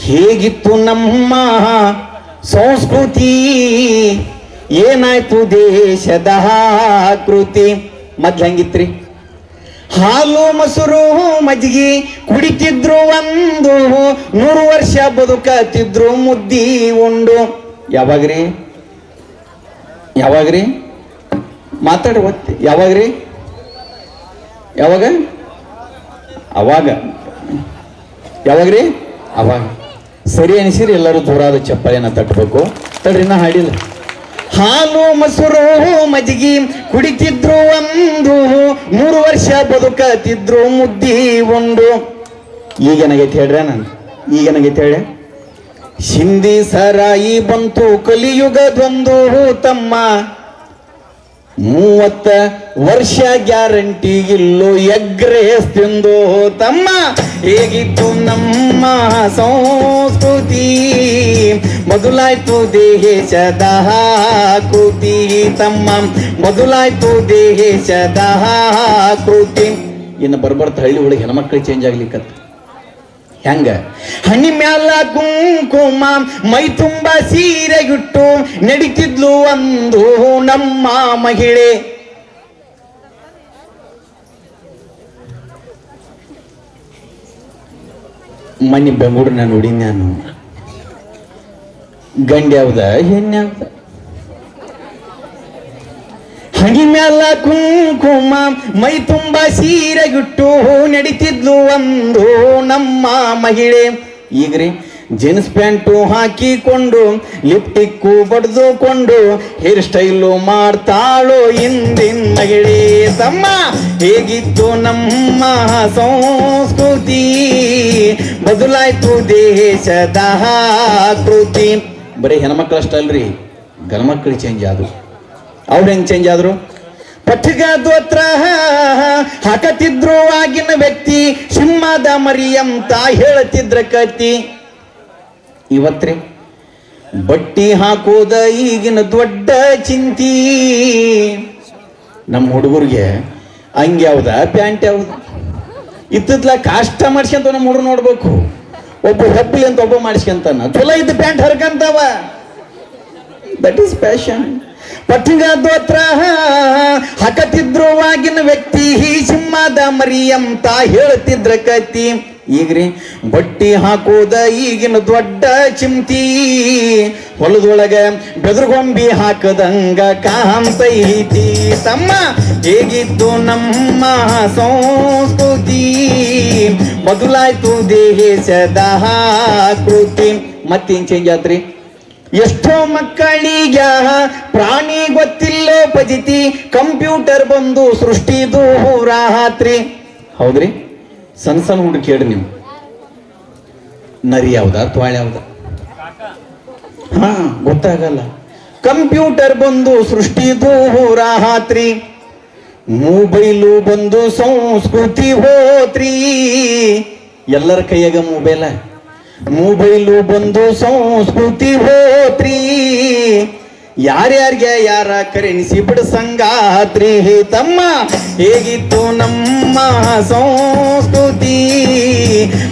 ಹೇಗಿತ್ತು ನಮ್ಮ ಸಂಸ್ಕೃತಿ? ಏನಾಯ್ತು ದೇಶದ ಕೃತಿ ಮೊದ್ಲು ಹೆಂಗಿತ್ರಿ? ಹಾಲು, ಮೊಸರು, ಮಜ್ಗಿ ಕುಡಿತಿದ್ರು ಒಂದು, ನೂರು ವರ್ಷ ಬದುಕತಿದ್ರು ಮುದ್ದಿ ಉಂಡು. ಯಾವಾಗ್ರಿ? ಯಾವಾಗ್ರಿ? ಮಾತಾಡಿ ಒತ್ತಿ. ಯಾವಾಗ್ರಿ? ಯಾವಾಗ? ಅವಾಗ. ಯಾವಾಗ್ರಿ? ಅವಾಗ. ಸರಿ ಅನಿಸಿರಿ ಎಲ್ಲರೂ ದೂರಾದ ಚಪ್ಪಾಳೆನ ತಟ್ಟಬೇಕು ತಡ್ರಿ ಹಾಡಿಲ್ಲ. ಹಾಲು, ಮೊಸರು, ಮಜ್ಜಿಗೆ ಕುಡಿತಿದ್ರು ಒಂದು ಮೂರು ವರ್ಷ ಬದುಕತಿದ್ರು ಮುದ್ದಿ ಒಂದು ಈಗ ನನಗೆ ಹೇಳ್ರೆ ನಾನು ಈಗ ನನಗೆ ಹೇಳ ಸಿಂಧಿ ಸರಾಯಿ ಬಂತು ಕಲಿಯುಗದೊಂದು ತಮ್ಮ. ಮೂವತ್ತ ವರ್ಷ ಗ್ಯಾರಂಟಿ ಇಲ್ಲೋ ಎಗ್ರೇಸ್ ತಿಂದು ತಮ್ಮ. ಹೇಗಿತ್ತು ನಮ್ಮ ಸಂಸ್ಕೃತಿ? ಮೊದಲಾಯ್ತು ದೇಶದ ಕೃತಿ ತಮ್ಮ. ಮೊದಲಾಯ್ತು ದೇಶದ ಕೃತಿ. ಇನ್ನು ಬರ್ಬರ್ತ ಹಳ್ಳಿ ಒಳಗೆ ಹೆಣ್ಮಕ್ಳಿಗೆ ಚೇಂಜ್ ಆಗ್ಲಿಕ್ಕತ್ತ. ಹೆಂಗ? ಹನಿ ಮ್ಯಾಲ ಕುಂಕುಮ, ಮೈ ತುಂಬ ಸೀರೆಗಿಟ್ಟು ನಡೀತಿದ್ಲು ಒಂದು ನಮ್ಮ ಮಹಿಳೆ. ಮನಿ ಬೆಂಗಳೂರಿನ ನೋಡಿ ನಾನು. ಗಂಡ ಯಾವ್ದ ಹಣಿ ಮ್ಯಾಲ ಕುಂಕುಮ, ಮೈ ತುಂಬ ಸೀರೆಗಿಟ್ಟು ನಡೀತಿದ್ಲು ಒಂದು ನಮ್ಮ ಮಹಿಳೆ. ಈಗ್ರಿ ಜೀನ್ಸ್ ಪ್ಯಾಂಟು ಹಾಕಿಕೊಂಡು, ಲಿಪ್ಟಿಕ್ಕು ಬಡ್ದುಕೊಂಡು, ಹೇರ್ ಸ್ಟೈಲು ಮಾಡ್ತಾಳೋ ಇಂದಿನ ಮಹಿಳೆ. ತಮ್ಮ, ಹೇಗಿತ್ತು ನಮ್ಮ ಸಂಸ್ಕೃತಿ? ಬದಲಾಯ್ತು ದೇಶದ ಕೃತಿ ಬರೀ ಹೆಣ್ಮಕ್ಳಷ್ಟಲ್ರಿ, ಗಂಡ್ಮಕ್ಳು ಚೇಂಜ್ ಆದವು. ಅವ್ರು ಹೆಂಗ್ ಚೇಂಜ್ ಆದ್ರು? ಪಠಗ ದೋತ್ರ ಹಾಕತಿದ್ರು ಆಗಿನ ವ್ಯಕ್ತಿ, ಸಿಂಹದ ಮರಿ ಅಂತ ಹೇಳತಿದ್ರ ಕತಿ. ಇವತ್ರಿ ಬಟ್ಟಿ ಹಾಕೋದ ಈಗಿನ ದೊಡ್ಡ ಚಿಂತಿ. ನಮ್ಮ ಹುಡುಗರಿಗೆ ಅಂಗಿ ಯಾವ್ದ ಪ್ಯಾಂಟ್ ಯಾವ್ದು? ಇತ್ತದ್ಲ ಕಾಷ್ಟ ಮಾಡಿಸ್ಕೊಂತ ನಮ್ಮ ಹುಡುಗ ನೋಡ್ಬೇಕು. ಒಬ್ಬ ಹಬ್ಬಿ ಅಂತ ಒಬ್ಬ ಮಾಡಿಸ್ಕೊಂತಾನ. ಚಲೋ ಇದ್ದ ಪ್ಯಾಂಟ್ ಹರ್ಕಂತಾವ. ದಟ್ ಈಸ್ ಪ್ಯಾಷನ್ ಪಟ್ಟಿಗ ದೋತ್ರ ಹಾಕತಿದ್ರು ಆಗಿನ ವ್ಯಕ್ತಿ ಸಿಂಹದ ಮರಿ ಅಂತ ಹೇಳ್ತಿದ್ರ ಕತಿ. ಈಗ್ರಿ ಬಟ್ಟಿ ಹಾಕೋದ ಈಗಿನ ದೊಡ್ಡ ಚಿಂತಿ. ಹೊಲದೊಳಗ ಬೆದರ್ಗೊಂಬಿ ಹಾಕದಂಗ ಕಾಂತೈತಿ ತಮ್ಮ ಹೇಗಿತ್ತು ನಮ್ಮ ಸಂಸ್ಕೃತಿ. ಬದಲಾಯ್ತು ಸದಾ ಕೃತಿ. ಮತ್ತೇನ್ ಚೇಂಜ್ ಆತ್ರಿ? ಎಷ್ಟೋ ಮಕ್ಕಳಿಗೆ ಪ್ರಾಣಿ ಗೊತ್ತಿಲ್ಲ ಪಜಿತಿ, ಕಂಪ್ಯೂಟರ್ ಬಂದು ಸೃಷ್ಟಿದು ರಾತ್ರಿ. ಹೌದ್ರಿ? ಸಣ್ಣ ಸಣ್ಣ ಹುಡುಗಿ ಕೇಳಿ ನೀವು. ನರಿ ಯಾವ್ದ ತ್ವಾಳೆ ಯಾವ್ದ? ಹಾ, ಗೊತ್ತಾಗಲ್ಲ. ಕಂಪ್ಯೂಟರ್ ಬಂದು ಸೃಷ್ಟಿದು ರಾತ್ರಿ. ಮೊಬೈಲು ಬಂದು ಸಂಸ್ಕೃತಿ ಹೋತ್ರಿ. ಎಲ್ಲರ ಕೈಯಾಗ ಮೊಬೈಲ? ಮೊಬೈಲು ಬಂದು ಸಂಸ್ಕೃತಿ ಹೋತ್ರಿ ಯಾರ್ಯಾರಿಗೆ ಯಾರ ಕರೆನಿಸಿ ಬಿಡ ಸಂಗಾತ್ರಿ ತಮ್ಮ ಹೇಗಿತ್ತು ನಮ್ಮ ಸಂಸ್ಕೃತಿ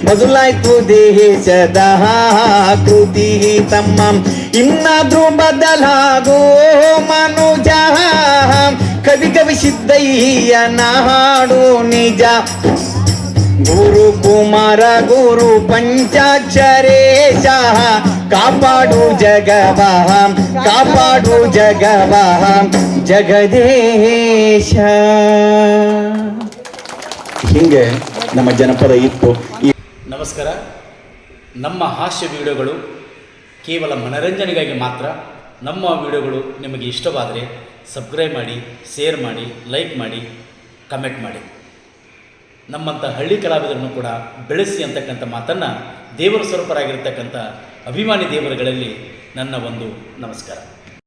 ಬದಲಾಯ್ತು ದೇಶದ ಕೃತಿ ತಮ್ಮ ಇನ್ನಾದ್ರೂ ಬದಲಾಗೋ ಮನುಜ ಕವಿ ಕವಿ ಸಿದ್ದಯ್ಯನ ಹಾಡು ನಿಜ ಗುರು ಕುಮಾರ ಗುರು ಪಂಚಾಕ್ಷರೇಶ ಕಾಪಾಡು ಜಗವಹ ಕಾಪಾಡು ಜಗವಹ, ಜಗದೇಶ. ಹಿಂಗೆ ನಮ್ಮ ಜನಪದ ಇತ್ತು. ನಮಸ್ಕಾರ. ನಮ್ಮ ಹಾಸ್ಯ ವಿಡಿಯೋಗಳು ಕೇವಲ ಮನರಂಜನೆಗಾಗಿ ಮಾತ್ರ. ನಮ್ಮ ವಿಡಿಯೋಗಳು ನಿಮಗೆ ಇಷ್ಟವಾದರೆ ಸಬ್ಸ್ಕ್ರೈಬ್ ಮಾಡಿ, ಶೇರ್ ಮಾಡಿ, ಲೈಕ್ ಮಾಡಿ, ಕಮೆಂಟ್ ಮಾಡಿ. ನಮ್ಮಂಥ ಹಳ್ಳಿ ಕಲಾವಿದರನ್ನು ಕೂಡ ಬೆಳೆಸಿ ಅಂತಕ್ಕಂಥ ಮಾತನ್ನು ದೇವರ ಸ್ವರೂಪರಾಗಿರ್ತಕ್ಕಂಥ ಅಭಿಮಾನಿ ದೇವರುಗಳಲ್ಲಿ ನನ್ನ ಒಂದು ನಮಸ್ಕಾರ.